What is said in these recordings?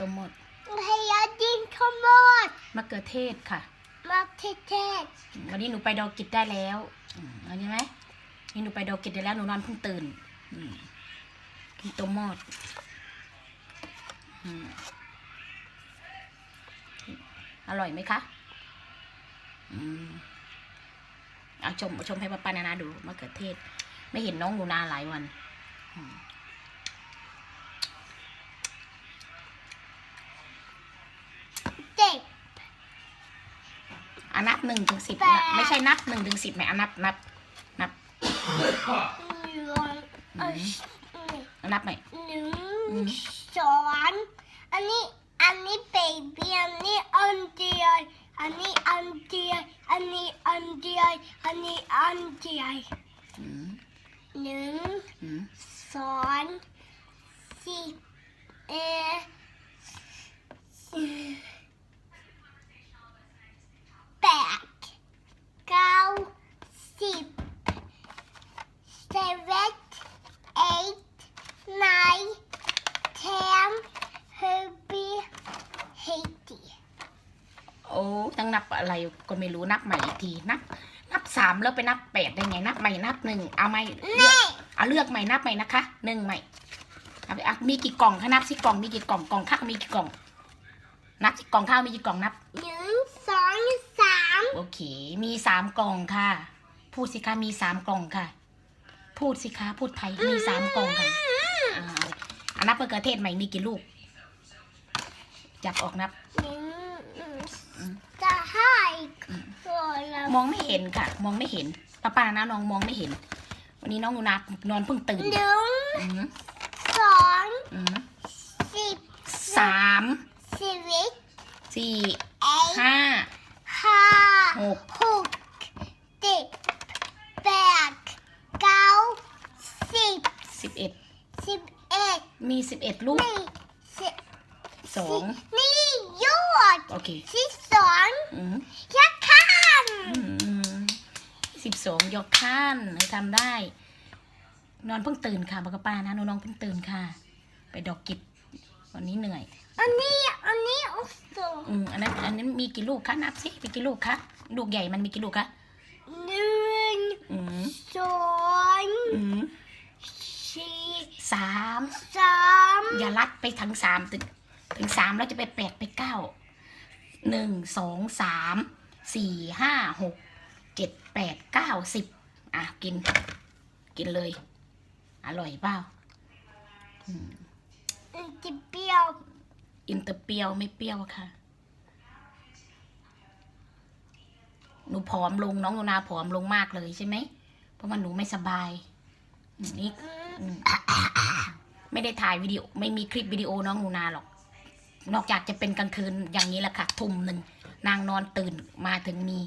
ต้มหมดพยาดินขโมดมะเขือเทศค่ะมาเทเทศ วันนี้หนูไปดอกิจได้แล้วอืมเอันนี้ไหมนี่หนูไปดอกิจได้แล้วหนูนอนเพิ่งตื่นอืมกินต้มหมดอืมอร่อยไหมคะอืมเอาชมชมให้ป้าปานานาดูมะเขือเทศ ไม่เห็นน้องหนูนาหลายวันอืม เด็ก อะนับหนึ่งถึงสิบแปดไม่ใช่นับหนึ่งถึงสิบไหมอะนับนับนับหนึ่งเอ้ยนับไหมหนึ่งสองอันนี้อันนี้เบบี้อันนี้อันเดียวอันนี้อันเดียวอันนี้อันเดียวอันนี้อันเดียวอืมหนึ่งอืมสองสี่เอ็ดแปดเก้าสิบ seven eight nine ten thirty eighty โอ้ต้องนับอะไรก็ไม่รู้นับใหม่อีกทีนับ นับสามแล้วไปนับแปดได้ไงนับใหม่นับหนึ่งเอาใหม่เลือกเอาเลือกใหม่นับใหม่นะคะหนึ่งใหม่เอาไปอะมีกี่กล่องคะนับสิกล่องมีกี่กล่องกล่องข้าวมีกี่กล่อง นับสิกล่องข้าวมีกี่กล่องนับหนึ่งสองสามโอเค มีสามกล่องค่ะ พูดสิคะมีสามกล่องค่ะ พูดสิคะพูดไทยมีสามกล่องค่ะอ่าอันนับมะเขือเทศใหม่มีกี่ลูกจับออกนับหนึ่ง จะให้ตัวเรามองไม่เห็นค่ะ มองไม่เห็นป้าป้านะน้องมองไม่เห็น วันนี้น้องหนูนานอนเพิ่งตื่นหนึ่งอืมสองอืมสิบสามสิบเอ็ดสี่เอ็ดห้าห้าหกหกเจ็ดแปดเก้าสิบสิบเอ็ดสิบเอ็ดมีสิบเอ็ดลูกนี่สิบสองนี่ยอ ดโอเคที่สองอืมยักษ์ข้ามสิบสองยกข้านทำได้ นอนเพิ่งตื่นค่ะบอกกับป้านะน้องๆเพิ่งตื่นค่ะ ไปดอกกิจวันนี้เหนื่อย อันนี้อันนี้อุสงอืมอันนั้นอันนั้นมีกี่ลูกคะนับสิมีกี่ลูกคะลูกใหญ่มันมีกี่ลูกคะหนึ่งอืมสองอืมสี่สาม สามอย่าลัดไปถึงสามถึงถึงสามแล้วจะไปแปดไปเก้า หนึ่งสองสามสี่ห้าหกเจ็ดแปดเก้าสิบอะกิน กินเลย อร่อยเปล่าอืมอันที่เปรี้ยว อินเตอร์เปรี้ยวไม่เปรี้ยวค่ะ หนูผอมลงน้องโนนาผอมลงมากเลยใช่ไหม เพราะว่าหนูไม่สบายอืมนี่อืมอืมไม่ได้ถ่ายวิดีโอ ไม่มีคลิปวิดีโอน้องหนูนาหรอก นอกจากจะเป็นกลางคืนอย่างนี้แหละค่ะ ทุ่มหนึ่งนางนอนตื่นมาถึงมี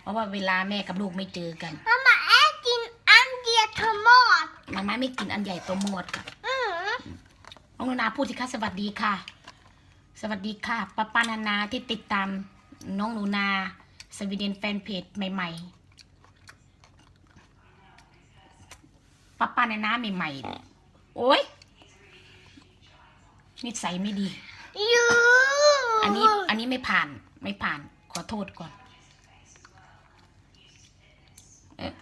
เพราะว่าเวลาแม่กับลูกไม่เจอกันมามาแอกินอันเดียวทั้งหมดมาม่าไม่กินอันใหญ่ตัวหมดค่ะอืมน้องหนูนาพูดสิคะสวัสดีค่ะ สวัสดีค่ะป้าป้านานาที่ติดตามน้องหนูนาสวีเดนแฟนเพจใหม่ๆป้าป้านานาใหม่ๆโอ๊ยนิสัยไม่ดี ยูอันนี้อันนี้ไม่ผ่านไม่ผ่าน ขอโทษก่อนเอ๊ะ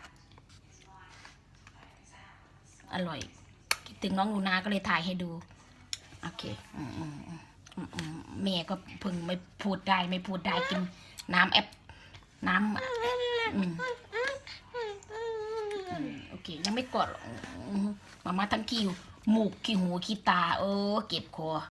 อร่อยคิดถึงน้องหนูนาก็เลยถ่ายให้ดู โอเคแม่ก็พิ่งไม่พูดได้ไม่พูดได้กินน้ำแอปน้ำอืมโอเค ยังไม่กดหรอกมมามาทั้งคิวหมูกขี้หูขี้ตา เออ เก็บคอ